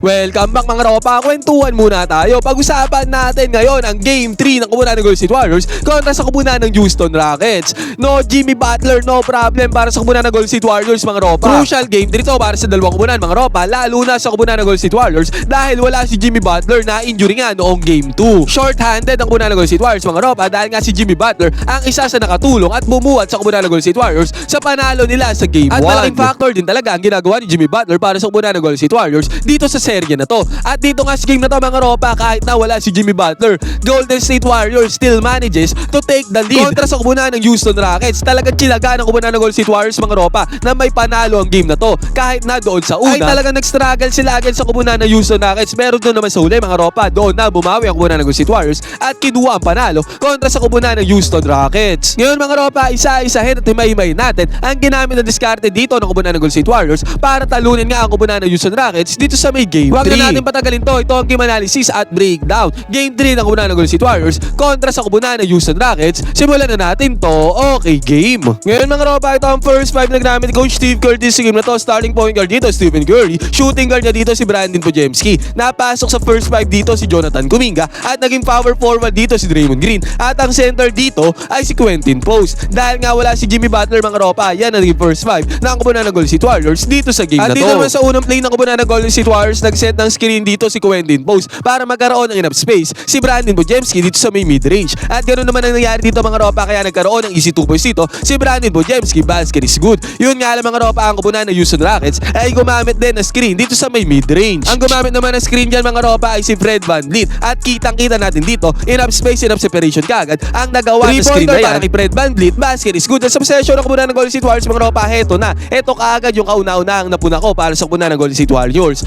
Welcome back mga ropa, kwentuhan muna tayo. Pag-usapan natin ngayon ang Game 3 ng kubunan ng Golden State Warriors kontra sa kubunan ng Houston Rockets. No Jimmy Butler, no problem para sa kubunan ng Golden State Warriors mga ropa. Crucial game 3 to para sa dalawang kubunan mga ropa, lalo na sa kubunan ng Golden State Warriors dahil wala si Jimmy Butler na injury nga noong Game 2. Short-handed ang kubunan ng Golden State Warriors mga ropa dahil nga si Jimmy Butler ang isa sa nakatulong at bumuhat sa kubunan ng Golden State Warriors sa panalo nila sa Game 1. At malaking factor din talaga ang ginagawa ni Jimmy Butler para sa kubunan ng Golden State Warriors dito sa serye na to. At dito nga sa game na to mga ropa kahit na wala si Jimmy Butler, Golden State Warriors still manages to take the lead. Kontra sa kubunan ng Houston Rockets, talagang chilaga ng kubunan ng Golden State Warriors mga ropa na may panalo ang game na to. Kahit na doon sa una, ay talagang nag-struggle sila against sa kubunan ng Houston Rockets. Meron doon naman sa huli mga ropa, doon na bumawi ang kubunan ng Golden State Warriors at kinuha ang panalo kontra sa kubunan ng Houston Rockets. Ngayon mga ropa, isa-isahin at himay-himay natin ang ginamit na diskarte dito ng kubunan ng Golden State Warriors para talunin nga ang kubunan ng Houston Rockets dito sa may game Huwag na natin patagalin to. Ito ang game analysis at breakdown. Game 3 ng kubunan ng Golden State Warriors kontra sa kubunan ng Houston Rockets. Simulan na natin to. Okay, game. Ngayon mga ropa, ito ang first five na ginamit ni Coach Steve Kerr this game na to. Starting point guard dito, Stephen Curry. Shooting guard niya dito si Brandon Pojemski. Napasok sa first five dito si Jonathan Kuminga. At naging power forward dito si Draymond Green. At ang center dito ay si Quentin Post. Dahil nga wala si Jimmy Butler mga ropa, yan ang naging first five ng kubunan ng Golden State Warriors dito sa game At na to. dito naman sa unang play ng kubunan ng Golden State Warriors, nag-set ng screen dito si Quentin Post para magkaroon ng enough space si Brandon Bojemski dito sa may mid-range. At ganoon naman ang nangyari dito mga ropa kaya nagkaroon ng easy two points dito si Brandon Bojemski. Basket is good. Yun nga lang mga ropa ang kubunan ng Houston Rockets ay gumamit din ng screen dito sa may mid-range. Ang gumamit naman ng screen dyan mga ropa ay si Fred Van Vliet. At kitang-kita natin dito, enough space, enough separation kagad ang nagawa ng screen na yan. Para kay Fred Van Vliet, basket is good. At sa possession ng kubunan ng Golden State Warriors mga ropa, heto na. Heto kaagad yung kauna-una ang napuna ko para sa kubunan ng Golden State Warriors.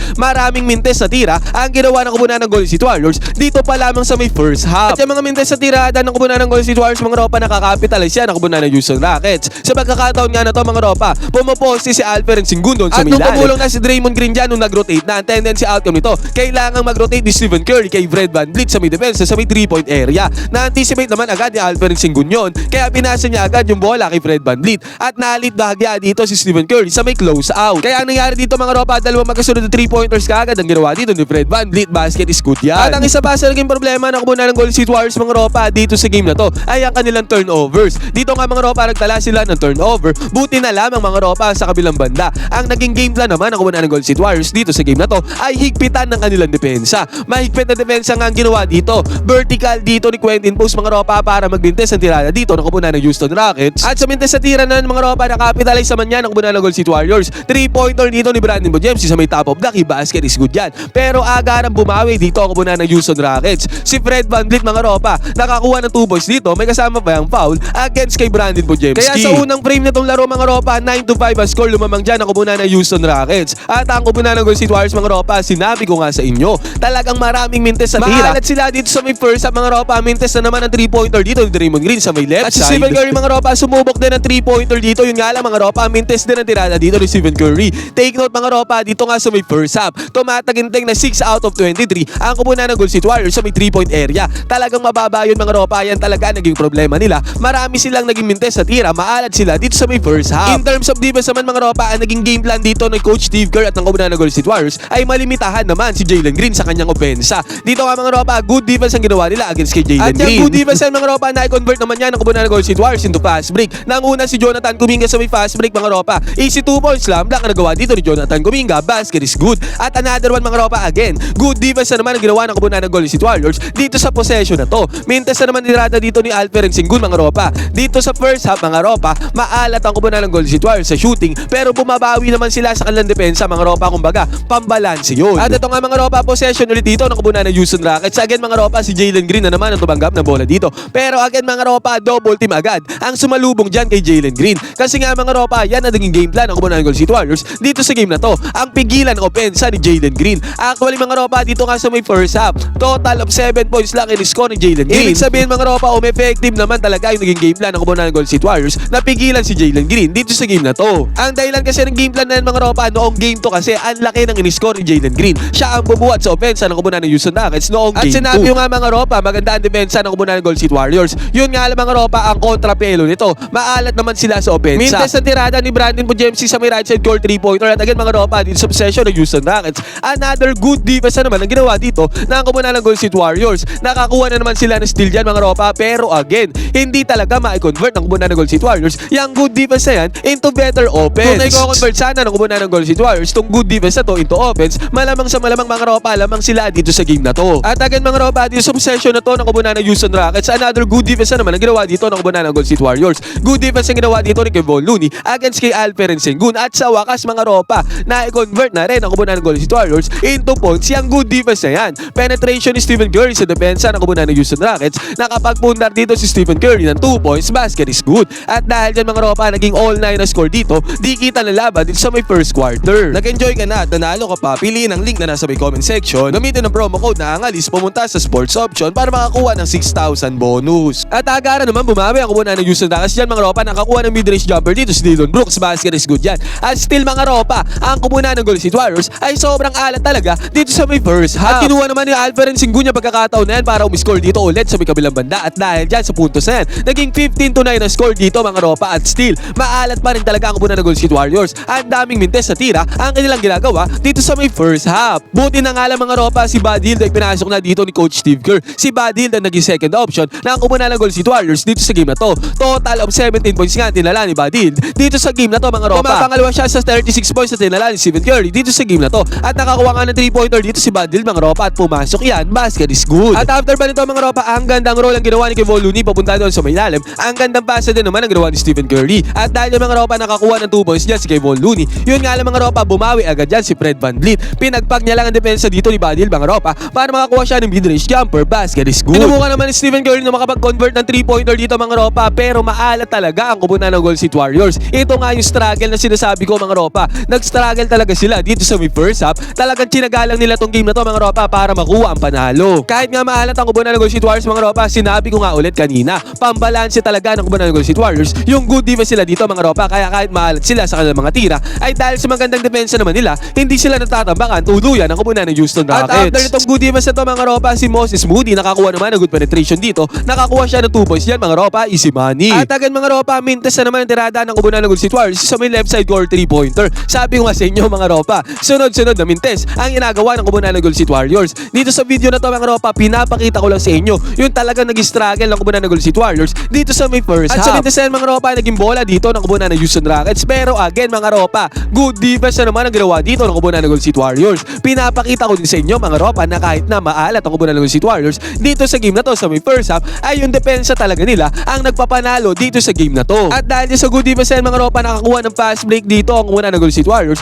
Maraming mintes sa tira ang ginawa ng kubunan ng Golden State Warriors dito pa lamang sa may first half. At yung mga mintes sa tirada ng kubunan ng Golden State Warriors mga ropa nakakapitalize yan ang kubunan ng Houston Rockets. Sa pagkakataon nga na to mga ropa, pumoposte si Alperen Sengun doon sa At may nung ilalim. tumulong na si Draymond Green dyan nung nag-rotate na ang tendency outcome nito, kailangang mag-rotate ni Stephen Curry kay Fred Van Vliet sa may defense sa may 3-point area. Na-anticipate naman agad ni Alperen Sengun yun, kaya pinasa niya agad yung bola kay Fred Van Vliet at nalit bahagya dito si Stephen Curry sa may close out. Kaya ang nangyari dito mga ropa, dalawang magkasunod na 3-pointers kaagad ang ginawa dito ni Fred Van Vliet. Basket is good yan. At ang isa pa sa naging problema ng kubunan ng Golden State Warriors mga ropa dito sa game na to ay ang kanilang turnovers. Dito nga mga ropa nagtala sila ng turnover. Buti na lamang mga ropa sa kabilang banda. Ang naging game plan naman ng kubunan ng Golden State Warriors dito sa game na to ay higpitan ng kanilang depensa. Mahigpit na depensa nga ang ginawa dito. Vertical dito ni Quentin Post mga ropa para magbintes ng tirada dito ng kubunan ng Houston Rockets. At sa mintes sa tira na mga ropa nakapitalize naman yan ng kubunan ng Golden State Warriors. 3-pointer dito ni Brandon Bojemski sa may top of the key. Basket is good yan. Pero agarang bumawi dito ang kubunan ng Houston Rockets. Si Fred Van Vliet mga ropa nakakuha ng 2 points dito. May kasama pa yung foul against kay Brandon Bojemski. Kaya sa unang frame na tong laro mga ropa 9 to 5 ang score lumamang dyan ang kubunan ng Houston Rockets. At ang kubunan ng Golden State Warriors mga ropa sinabi ko nga sa inyo talagang maraming mintes sa tira. Maalat sila dito sa may first half mga ropa mintes na naman ang 3-pointer dito ni Draymond Green sa may left At si side. Stephen Curry mga ropa sumubok din ng 3-pointer dito. Yun nga lang mga ropa mintes din ang tirada dito ni Stephen Curry. Take note mga ropa dito nga sa may first half. Tumataginting na 6 out of 23 ang kubunan ng Golden State Warriors sa may 3-point area. Talagang mababa yun mga ropa. Yan talaga naging problema nila. Marami silang naging mintes sa tira. Maalat sila dito sa may first half. In terms of defense naman mga ropa, ang naging game plan dito ng Coach Steve Kerr at ng kubunan ng Golden State Warriors ay malimitahan naman si Jalen Green sa kanyang opensa. Dito nga mga ropa, good defense ang ginawa nila against kay Jalen At Green. yung good defense yan mga ropa, na-convert naman yan ng kubunan ng Golden State Warriors into fast break. Nang una si Jonathan Kuminga sa may fast break mga ropa. Easy 2 points slam block ang nagawa dito ni Jonathan Kuminga. Basket is good. At another one mga ropa again. Good defense na naman ang ginawa ng kubunan ng Golden State Warriors dito sa possession na to. Mintes na naman nirada dito ni Alperen Sengun mga ropa. Dito sa first half mga ropa, maalat ang kubunan ng Golden State Warriors sa shooting pero bumabawi naman sila sa kanilang depensa mga ropa kumbaga pambalanse yun. At ito nga mga ropa possession ulit dito ng kubunan ng Houston Rockets. Again mga ropa si Jalen Green na naman ang tumanggap ng bola dito. Pero again mga ropa double team agad ang sumalubong dyan kay Jalen Green. Kasi nga mga ropa yan ang naging game plan ng kubunan ng Golden State Warriors dito sa game na to. Ang pigilan opensa ni Jalen Green. Actually mga ropa dito nga sa may first half. Total of 7 points lang in-score ni Jalen Green. Ibig sabihin mga ropa um-effective naman talaga yung naging game plan ng kubunan ng Golden State Warriors na pigilan si Jalen Green dito sa game na to. Ang dahilan kasi ng game plan na yan, mga ropa noong game to kasi ang laki ng in-score ni Jalen Green. Siya ang bumuhat sa opensa ng kubunan ng Houston Rockets noong At game sinabi 2. nga mga ropa, maganda ang depensa ng kubunan ng Golden State Warriors. Yun nga lang mga ropa, ang kontrapelo nito. Maalat naman sila sa opensa. Mintes na tirada ni Brandon Pujemski sa may right side court 3-pointer at again mga ropa dito sa possession ng Houston Rockets. Another good defense na naman ang ginawa dito ng kubunan ng Golden State Warriors. Nakakuha na naman sila ng steal dyan mga ropa pero again, hindi talaga ma-convert ng kubunan ng Golden State Warriors yung good defense na yan into better offense. Kung i-convert sana ng kubunan ng Golden State Warriors itong good defense na to into offense, malamang sa malamang mga ropa, lamang sila dito sa game na to. At again mga ropa, dito sa session na to ng kubunan ng Houston Rockets, another good defense na naman ang ginawa dito ng kubunan ng Golden State Warriors. Good defense ang ginawa dito ni Kevon Looney against kay Alperen Sengun at sa wakas mga ropa, na i-convert na rin ang kubunan ng Golden State Warriors into points yung good defense na yan. Penetration ni Stephen Curry sa depensa ng kubunan ng Houston Rockets, nakapagpundar dito si Stephen Curry ng 2 points, basket is good. At dahil dyan mga ropa, naging all-9 na score dito, di kita na laban dito sa may first quarter. Nag-enjoy ka na at nanalo ka pa, piliin ang link na nasa may comment section, gamitin ang promo code na angalis pumunta sa sports option para makakuha ng 6,000 bonus. At agara naman bumawi ang kubunan ng Houston Rockets dyan mga ropa, nakakuha ng mid-range jumper dito si Dylan Brooks, basket is good yan. At still mga ropa, ang kubunan ng Golden State Warriors ay sobrang alat talaga dito sa may first half. At kinuha naman ni Alperen Sengun yung pagkakataon na yan para umiscore dito ulit sa may kabilang banda at dahil dyan sa puntos na yan, naging 15 to 9 na score dito mga ropa at still, maalat pa rin talaga ang kubunan ng Golden State Warriors. Ang daming mintes sa tira ang kanilang ginagawa dito sa may first half. Buti na nga lang mga ropa si Bad Hield ay pinasok na dito ni Coach Steve Kerr. Si Bad Hield ang naging second option na ang kubunan ng Golden State Warriors dito sa game na to. Total of 17 points nga tinala ni Bad Hield dito sa game na to mga ropa. Pumapangalawa siya sa 36 points na tinala ni Stephen Curry dito sa game na to. At nakakuha nga ng 3-pointer dito si Bad Hield mga ropa at pumasok yan. Basket is good. At after ba nito mga ropa, ang gandang role ang ginawa ni Kevon Looney papunta doon sa may lalim. Ang gandang pasa din naman ang ginawa ni Stephen Curry. At dahil yung mga ropa nakakuha ng 2 points dyan si Kevon Looney, yun nga lang mga ropa, bumawi agad dyan si Fred Van Vliet. Pinagpag niya lang ang depensa dito ni Bad Hield mga ropa para makakuha siya ng mid-range jumper. Basket is good. Pinubukan naman ni Stephen Curry na makapag-convert ng 3-pointer dito mga ropa pero maalat talaga ang kubunan ng Golden State Warriors. Ito nga yung struggle na sinasabi ko mga ropa. Nag-struggle talaga sila dito sa may first half. Talagang tinagalang nila tong game na to mga ropa para makuha ang panalo. Kahit nga maalat ang kubunan ng Golden State Warriors mga ropa, sinabi ko nga ulit kanina, pambalanse talaga ng kubunan ng Golden State Warriors yung good defense sila dito mga ropa. Kaya kahit maalat sila sa kanilang mga tira, ay dahil sa magandang depensa naman nila, hindi sila natatambakan tuluyan ng kubunan ng Houston Rockets. At after itong good defense na to mga ropa, si Moses Moody nakakuha naman ng good penetration dito. Nakakuha siya ng 2 points yan mga ropa, easy money. At agad mga ropa, mintes na naman ang tirada ng kubunan ng Golden State Warriors sa may left side court 3-pointer. Sabi ko nga sa inyo mga ropa, sunod-sunod na mintes ang ginagawa ng kubunan Golden State Warriors. Dito sa video na to mga ropa, pinapakita ko lang sa inyo yung talagang nag-struggle ng kubunan Golden State Warriors dito sa may first At half. At sa mintes na yan, mga ropa, naging bola dito ng kubunan ng Houston Rockets. Pero again mga ropa, good defense na naman ang ginawa dito ng kubunan Golden State Warriors. Pinapakita ko din sa inyo mga ropa na kahit na maalat ang kubunan Golden State Warriors dito sa game na to sa may first half ay yung depensa talaga nila ang nagpapanalo dito sa game na to. At dahil sa good defense mga ropa nakakuha ng fast break dito ang kubunan Golden State Warriors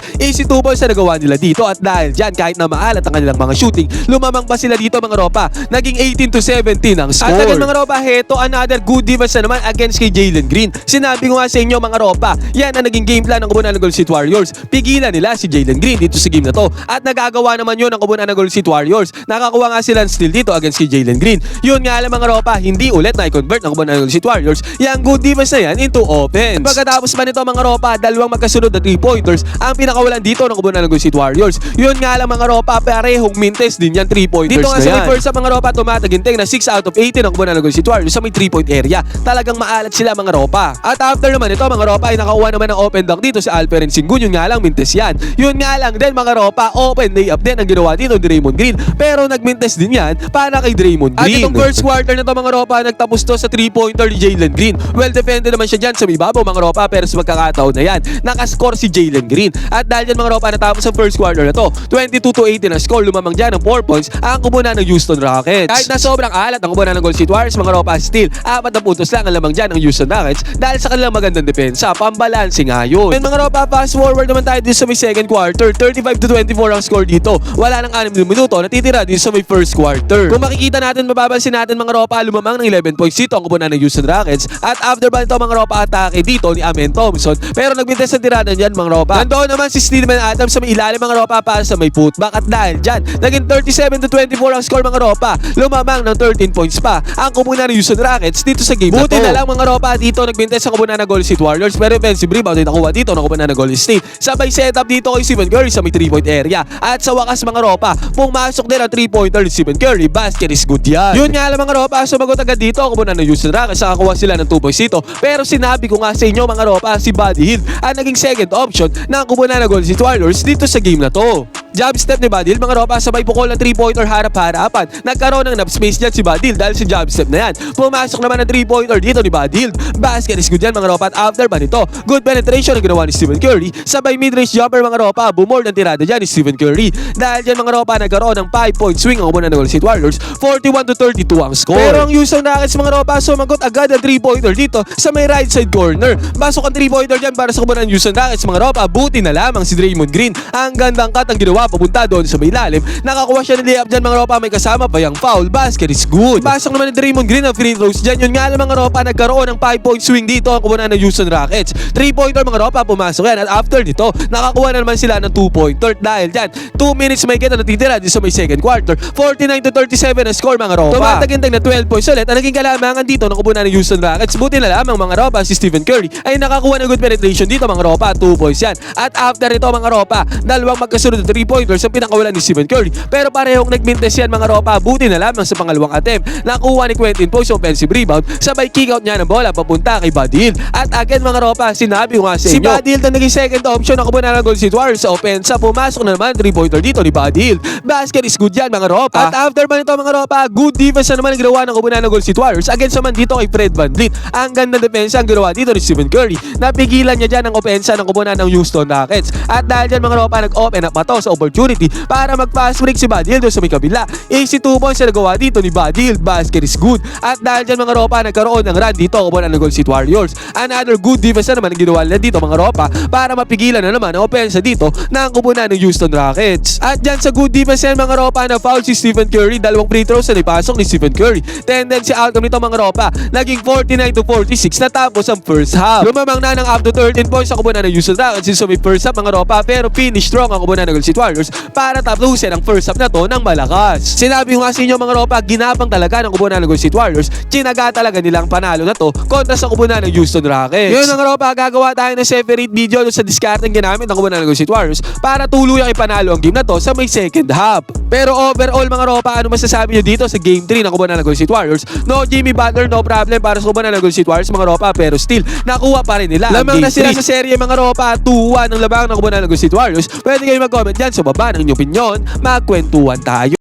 balls na nagawa nila dito at dahil dyan kahit na maalat ang kanilang mga shooting lumamang pa sila dito mga ropa naging 18 to 17 ang score. At again mga ropa heto another good defense na naman against kay Jalen Green. Sinabi ko nga sa inyo mga ropa yan ang naging game plan ng kubunan ng Golden State Warriors. Pigilan nila si Jalen Green dito sa game na to at nagagawa naman yun ng kubunan ng Golden State Warriors. Nakakuha nga sila ng steal dito against kay Jalen Green. Yun nga lang mga ropa hindi ulit na i-convert ng kubunan ng Golden State Warriors yung good defense na yan into offense. Pagkatapos pa nito mga ropa dalawang magkasunod na 3 pointers ang pinakawalan dito ng kubunan ng Golden State Warriors. Yun nga lang mga ropa parehong mintes din yan 3 pointers dito nga sa may first sa mga ropa tumataginting na 6 out of 18 ng kubunan ng Warriors sa may 3 point area. Talagang maalat sila mga ropa. At after naman ito mga ropa ay nakakuha naman ng open dunk dito si Alperen Sengun. Yun nga lang mintes yan. Yun nga lang din mga ropa open layup din ang ginawa dito ni Draymond Green. Pero nagmintes din yan para kay Draymond Green. At itong first quarter na to mga ropa nagtapos to sa 3 pointer ni Jalen Green. Well defended naman siya dyan sa may babaw mga ropa pero sa magkakataon na yan nakascore si Jalen Green. At dahil dyan mga ropa natapos ang first quarter na to 22 to 18 na score lumamang dyan ng 4 points ang kubunan ng Houston Rockets. Kahit na sobrang alat ang kubunan ng Golden State Warriors mga ropa still apat na puntos lang ang lamang dyan ng Houston Rockets dahil sa kanilang magandang depensa. Pambalanse nga yun. And mga ropa fast forward naman tayo dito sa may second quarter 35 to 24 ang score dito. Wala nang 6 minuto natitira dito sa may first quarter. Kung makikita natin mababansin natin mga ropa lumamang ng 11 points dito ang kubunan ng Houston Rockets at after ba ito mga ropa atake dito ni Amen Thompson pero nagbintes ang tirada niyan mga ropa. Nandoon naman si Steelman Adams sa may ilalim mga ropa para sa may putback at dahil dyan naging 37 to 24 ang score mga ropa. Lumamang ng 13 points pa ang kubunan ng Houston Rockets dito sa game Buti na, na lang mga ropa dito nagbintes sa kubunan ng Golden State Warriors pero offensive rebound ay nakuha dito ng kubunan ng Golden State. Sabay setup dito kay Stephen Curry sa may 3 point area at sa wakas mga ropa pumasok din ang 3 pointer ni Stephen Curry. Basket is good yan. Yun nga lang mga ropa sumagot agad dito ang kubunan ng Houston Rockets nakakuha sila ng 2 points dito pero sinabi ko nga sa inyo mga ropa si Buddy Hill ang naging second option ng kubunan ng Golden State Warriors dito sa game na to. O Jab step ni Badil, mga ropa, sabay pukol ng 3-pointer harap-harapan. Nagkaroon ng enough space dyan si Badil dahil sa jab step na yan. Pumasok naman ng 3-pointer dito ni Badil. Basket is good yan mga ropa at after pa nito, good penetration ang ginawa ni Stephen Curry. Sabay mid-range jumper mga ropa, bumord ang tirada dyan ni Stephen Curry. Dahil dyan mga ropa, nagkaroon ng 5-point swing ang umunan ng Golden State Warriors. 41 to 32 ang score. Pero ang Houston Rockets mga ropa, sumagot agad ang 3-pointer dito sa may right side corner. Basok ang 3-pointer dyan para sa kumunan ng Houston Rockets mga ropa. Buti na lamang si Draymond Green. Ang gandang cut ang ginawa papunta doon sa may lalim. Nakakuha siya ng layup dyan mga ropa. May kasama pa yung foul. Basket is good. Basok naman ni Draymond Green ang free throws dyan. Yun nga lang mga ropa. Nagkaroon ng 5-point swing dito ang kumunan ng Houston Rockets. 3-pointer mga ropa. Pumasok yan. At after nito, nakakuha na naman sila ng 2-pointer. Dahil dyan, 2 minutes may kita natitira dito sa may second quarter. 49 to 37 ang score mga ropa. Tumatagintag na 12 points ulit. Ang naging kalamangan dito ng kubunan ng Houston Rockets. Buti na lamang mga ropa si Stephen Curry ay nakakuha ng good penetration dito mga ropa. 2 points yan. At after ito mga ropa, dalawang magkasunod na 3 pointers ang pinakawalan ni Stephen Curry. Pero parehong nagmintes yan mga ropa. Buti na lamang sa pangalawang attempt. Nakuha ni Quentin Post yung offensive rebound. Sabay kick out niya ng bola papunta kay Badil. At again mga ropa, sinabi ko nga sa inyo. Si Badil na naging second option ng kubunan ng Golden State Warriors sa opensa. Pumasok na naman 3 pointer dito ni Badil. Basket is good yan mga ropa. At after ba nito mga ropa, good defense na naman ang ginawa ng kubunan ng Golden State Warriors. Against naman dito kay Fred Van Vliet. Ang ganda depensa ang ginawa dito ni Stephen Curry. Napigilan niya dyan ang opensa ng kubunan ng Houston Rockets. At dahil dyan mga ropa, nag-open up pa to sa opportunity para mag-fast break si Badil doon sa may kabila. Easy 2 points na nagawa dito ni Badil. Basket is good. At dahil dyan mga ropa, nagkaroon ng run dito kubunan ng Golden State Warriors. Another good defense na naman ang ginawa nila dito mga ropa para mapigilan na naman ang opensa dito ng kubunan ng Houston Rockets. At dyan sa good defense yan mga ropa na foul si Stephen Curry. Dalawang free throws na ipasok ni Stephen Curry. Tendency outcome nito mga ropa. Naging 49 to 46 natapos ang first half. Lumamang na ng up to 13 points sa kubunan ng Houston Rockets sa may first half mga ropa pero finish strong ang kubunan ng Golden State Warriors para tapusin ang first half na to ng malakas. Sinabi ko nga sa inyo mga ropa, ginapang talaga ng kubunan ng Golden State Warriors. Chinaga talaga nilang panalo na to kontra sa kubunan ng Houston Rockets. Yun mga ropa, gagawa tayo ng separate video doon sa discarding ginamit ng kubunan ng Golden State Warriors para tuluyang ipanalo ang game na to sa may second half. Pero overall mga ropa, ano masasabi nyo dito sa game 3 ng kubunan ng Golden State Warriors? No Jimmy Butler, no problem para sa kubunan ng Golden State Warriors mga ropa, pero still, nakuha pa rin nila. ang Lamang na sila 3. sa serye mga ropa, 2-1 ang labang ng kubunan ng Golden State Warriors. Pwede kayo mag-comment dyan sa baba ng inyong opinion. Magkwentuhan tayo.